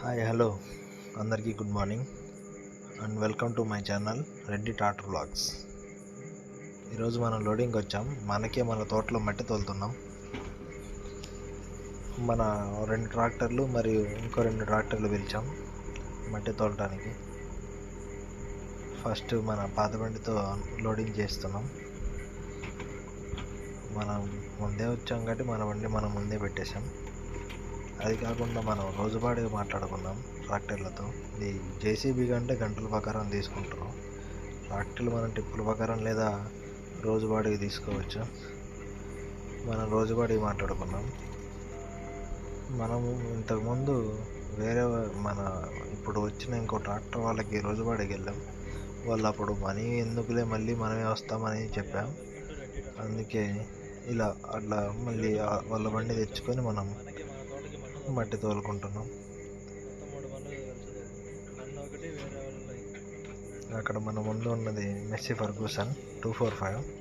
Hi hello. అందరికీ good morning and welcome to my channel Reddy tater blogs ఈరోజు మనం loading వచ్చాం. మనకే మన తోటలో మట్టి తోలుతున్నాం. మన రెండు ట్రాక్టర్లు మరియు ఇంకో రెండు ట్రాక్టర్లు పిలిచాం మట్టి తోలటానికి. ఫస్ట్ మన పాత బండితో లోడింగ్ చేస్తున్నాం. మనం ముందే వచ్చాం కాబట్టి మన బండి మనం ముందే పెట్టేశాం. అది కాకుండా మనం రోజుపాటిగా మాట్లాడుకున్నాం ట్రాక్టర్లతో. ఇది జేసీబీ కంటే గంటల ప్రకారం తీసుకుంటారు. ట్రాక్టర్లు మనం టిప్పుల ప్రకారం లేదా రోజువారీగా తీసుకోవచ్చు. మనం రోజువారీ మాట్లాడుకున్నాం. మనము ఇంతకుముందు వేరే మన ఇప్పుడు వచ్చిన ఇంకో ట్రాక్టర్ వాళ్ళకి రోజువారీకి వెళ్ళాం. వాళ్ళు అప్పుడు మనీ ఎందుకులే మళ్ళీ మనమే వస్తామని చెప్పాం. అందుకే ఇలా అట్లా మళ్ళీ వాళ్ళ బండి తెచ్చుకొని మనం మట్టి తోలుకుంటున్నాం. అక్కడ మన ముందు ఉన్నది Massey Ferguson two four five.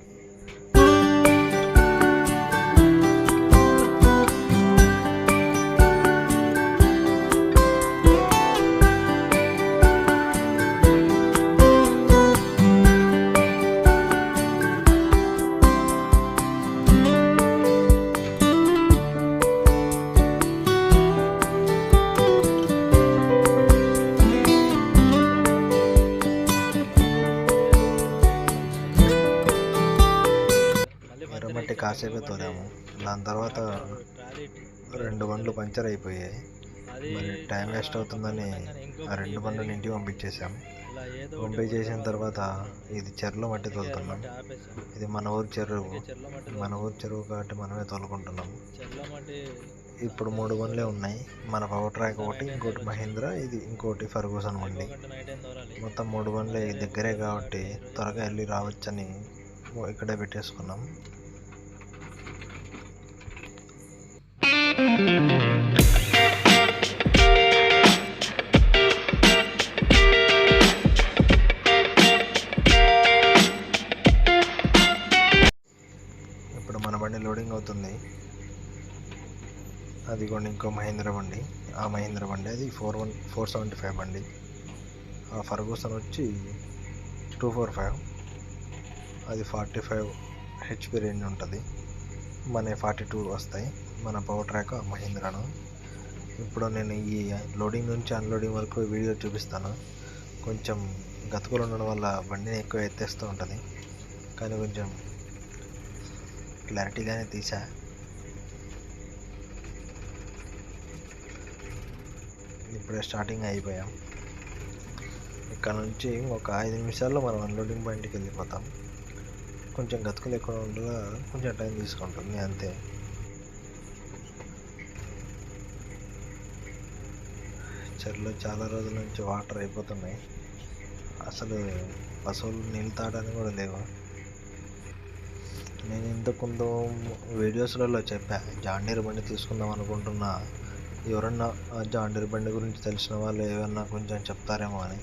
కాసేపే తోలాము. దాని తర్వాత రెండు బండ్లు పంచర్ అయిపోయాయి. మరి టైం వేస్ట్ అవుతుందని ఆ రెండు బండ్లను ఇంటికి పంపించేసాం పంపించేసిన తర్వాత ఇది చెరువులో మట్టి తోలుతున్నాం. ఇది మన ఊరు చెరువు. మన ఊరి చెరువు కాబట్టి మనమే తోలుకుంటున్నాం. ఇప్పుడు మూడు బండ్లే ఉన్నాయి. మన పవర్ ట్రాక్ ఒకటి ఇంకోటి మహీంద్రా ఇది ఇంకోటి ఫర్గూసన్ బండి. మొత్తం మూడు బండ్లే దగ్గరే కాబట్టి త్వరగా వెళ్ళి రావచ్చని ఇక్కడే పెట్టేసుకున్నాం ఇప్పుడు మన బండి లోడింగ్ అవుతుంది. అది కొన్ని ఇంకో మహేంద్ర బండి. ఆ మహేంద్ర బండి అది four one four seventy five బండి. ఆ ఫర్గూసన్ వచ్చి టూ ఫోర్ ఫైవ్. అది ఫార్టీ ఫైవ్ హెచ్పి రేంజ్ ఉంటుంది. మన ఫార్టీ టూ వస్తాయి. మన పవర్ ట్రాక్ మహీంద్రాను. ఇప్పుడు నేను ఈ లోడింగ్ నుంచి అన్లోడింగ్ వరకు వీడియో చూపిస్తాను. కొంచెం గతుకులు ఉండడం వల్ల బండిని ఎక్కువ ఎత్తేస్తూ ఉంటుంది. కానీ కొంచెం క్లారిటీగానే తీసా. ఇప్పుడే స్టార్టింగ్ అయిపోయాం. ఇక్కడ నుంచి ఒక ఐదు నిమిషాల్లో మనం అన్లోడింగ్ పాయింట్కి వెళ్ళిపోతాం. కొంచెం గతుకులు ఎక్కువ ఉండగా కొంచెం టైం తీసుకుంటుంది అంతే. చెరువులో చాలా రోజుల నుంచి వాటర్ అయిపోతున్నాయి. అసలు పశువులు నీళ్ళు తాగడానికి కూడా లేవు? నేను ఇంతకుముందు వీడియోస్లలో చెప్పా జాండీర్ బండి తీసుకుందాం అనుకుంటున్నా. ఎవరన్నా జాండీర్ బండి గురించి తెలిసిన వాళ్ళు ఏమన్నా కొంచెం చెప్తారేమో అని.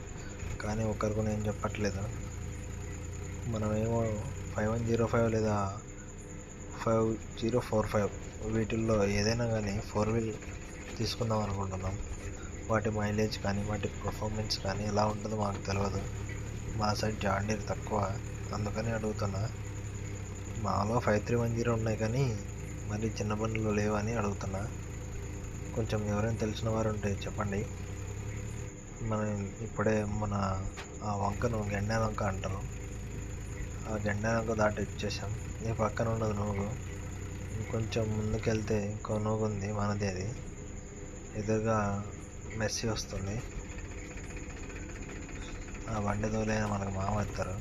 కానీ ఒక్కరికి నేను చెప్పట్లేదు. మనమేమో ఫైవ్ వన్ జీరో ఫైవ్ లేదా ఫైవ్ జీరో ఫోర్ ఫైవ్ వీటిల్లో ఏదైనా కానీ ఫోర్ వీల్ తీసుకుందాం అనుకుంటున్నాం. వాటి మైలేజ్ కానీ వాటి పర్ఫార్మెన్స్ కానీ ఎలా ఉంటుందో మాకు తెలియదు మా సైడ్ జాండీర్ తక్కువ. అందుకని అడుగుతున్నా. మాలో ఫైవ్ త్రీ వన్ జీరో ఉన్నాయి కానీ మరి చిన్న బండ్లు లేవని అడుగుతున్నా. కొంచెం ఎవరైనా తెలిసిన వారు ఉంటే చెప్పండి. మనం ఇప్పుడే మన ఆ వంకను గెండా వంక అంటారు. ఆ గెండా వంక దాటి ఇచ్చేసాం ఈ పక్కన ఉన్నది నూగు ఇంకొంచెం ముందుకెళ్తే ఇంకో నూగు ఉంది మనది అది ఎదురుగా మెస్సీ వస్తుంది. ఆ బండి తోలైన మనకు మామ ఎత్తారు.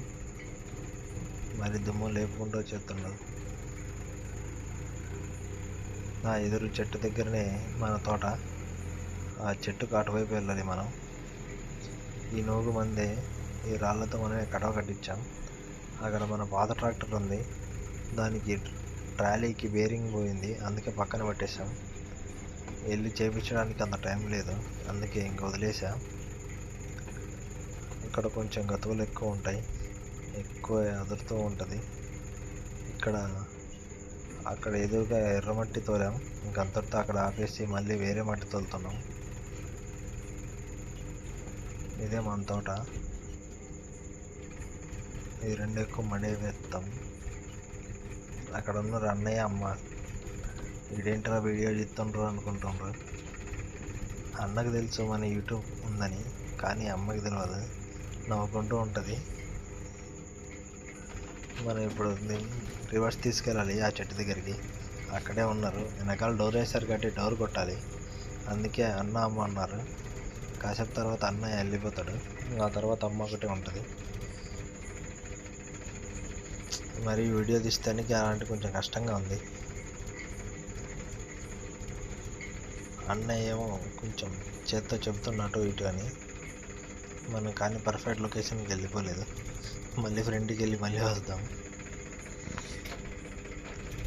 మరి దుమ్ము లేపుకుంటూ వచ్చేస్తున్నాడు నా ఎదురు చెట్టు దగ్గరనే మన తోట. ఆ చెట్టుకు అటువైపు వెళ్ళాలి మనం. ఈ నోగు మందే ఈ రాళ్ళతో మనమే కడవ కట్టించాం. అక్కడ మన పాత ట్రాక్టర్ ఉంది. దానికి ట్రాలీకి బేరింగ్ పోయింది. అందుకే పక్కన పెట్టేశాం. వెళ్ళి చేయించడానికి అంత టైం లేదు. అందుకే ఇంక వదిలేసా. ఇక్కడ కొంచెం గతువులు ఎక్కువ ఉంటాయి. ఎక్కువ అదురుతూ ఉంటుంది. ఇక్కడ అక్కడ ఎదురుగా ఎర్రమట్టి తోలాం. ఇంకంతటితో అక్కడ ఆపేసి మళ్ళీ వేరే మట్టి తోలుతున్నాం. ఇదే మన తోట. ఈ రెండు ఎక్కువ మడే వేస్తాం అక్కడ ఉన్న అన్నయ్య అమ్మ ఇదేంట్రా వీడియో తీస్తుండ్రు అనుకుంటుండ్రు? అన్నకు తెలుసు మన యూట్యూబ్ ఉందని కానీ అమ్మకి తెలియదు నవ్వుకుంటూ ఉంటుంది. మనం ఇప్పుడు రివర్స్ తీసుకెళ్ళాలి ఆ చెట్టు దగ్గరికి. అక్కడే ఉన్నారు. వెనకాల డోర్ వేసారు కాబట్టి డోర్ కొట్టాలి. అందుకే అన్న అమ్మ అన్నారు. కాసేపు తర్వాత అన్నయ్య వెళ్ళిపోతాడు. ఆ తర్వాత అమ్మ ఒకటే ఉంటుంది. మరి వీడియో తీస్తానికి అలాంటి కొంచెం కష్టంగా ఉంది. అన్నయ్య ఏమో కొంచెం చేత్తో చెప్తున్నట్టు ఇటు అని. మనం కానీ పర్ఫెక్ట్ లొకేషన్కి వెళ్ళిపోలేదు. మళ్ళీ ఫ్రెండ్కి వెళ్ళి మళ్ళీ వస్తాం.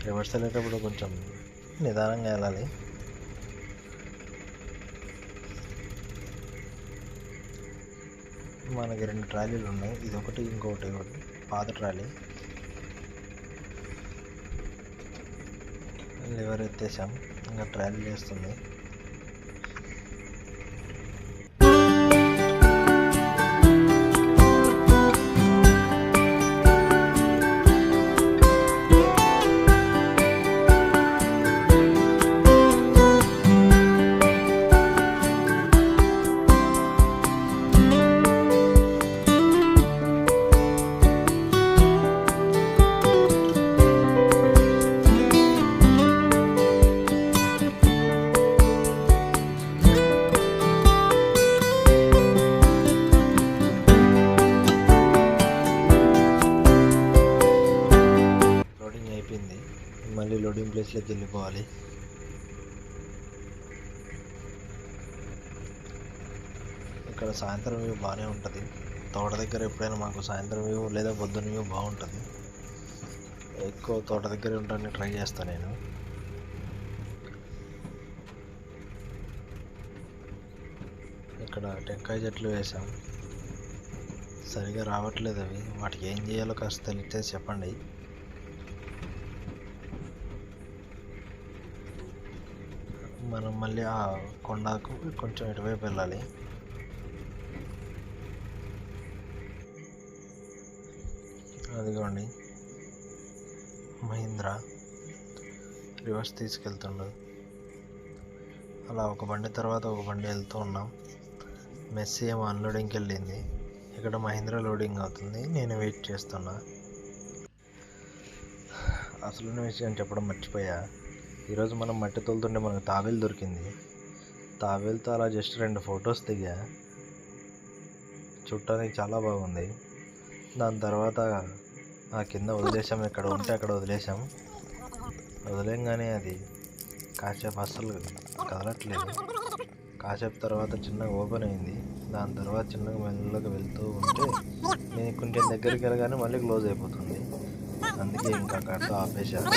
రివర్స్ వెళ్ళేటప్పుడు కొంచెం నిదానంగా వెళ్ళాలి. మనకి రెండు ట్రాలీలు ఉన్నాయి. ఇది ఒకటి ఇంకొకటి పాత ట్రాలీ. లివర్ ఎత్తేసాం ఇంకా ట్రాలీ వేస్తుంది మళ్ళీ లోడింగ్ ప్లేస్లోకి వెళ్ళిపోవాలి. ఇక్కడ సాయంత్రం వ్యూ బాగానే ఉంటుంది. తోట దగ్గర ఎప్పుడైనా మాకు సాయంత్రం వ్యూ లేదా పొద్దున్న వ్యూ బాగుంటుంది. ఎక్కువ తోట దగ్గర ఉండడానికి ట్రై చేస్తాను నేను. ఇక్కడ టెంకాయ చెట్లు వేసాం. సరిగా రావట్లేదు అవి. వాటికి ఏం చేయాలో కాస్త తెలిస్తే చెప్పండి. మనం మళ్ళీ ఆ కొండకు కొంచెం ఇటువైపు వెళ్ళాలి. అదిగోండి. మహీంద్రా రివర్స్ తీసుకెళ్తుండు. అలా ఒక బండి తర్వాత ఒక బండి వెళ్తూ ఉన్నాం. మెస్సీ ఏమో అన్లోడింగ్కి వెళ్ళింది. ఇక్కడ మహీంద్రా లోడింగ్ అవుతుంది. నేను వెయిట్ చేస్తున్నా. అసలు విషయం చెప్పడం మర్చిపోయా. ఈరోజు మనం మట్టి తోలుతుంటే మనకు తాబేలు దొరికింది. తాబేలుతో అలా జస్ట్ రెండు ఫొటోస్ దిగా. చూడటానికి చాలా బాగుంది. దాని తర్వాత ఆ కింద వదిలేసాం ఎక్కడ ఉంటే అక్కడ వదిలేసాం వదిలేంగానే అది కాసేపు అస్సలు కదలట్లేదు. కాసేపు తర్వాత చిన్నగా ఓపెన్ అయింది. దాని తర్వాత చిన్నగా మెల్లగా వెళ్తూ ఉంటే నేను కొంచెం దగ్గరికి వెళ్ళగానే మళ్ళీ క్లోజ్ అయిపోతుంది. అందుకే ఇంకా అక్కడితో ఆపేశాను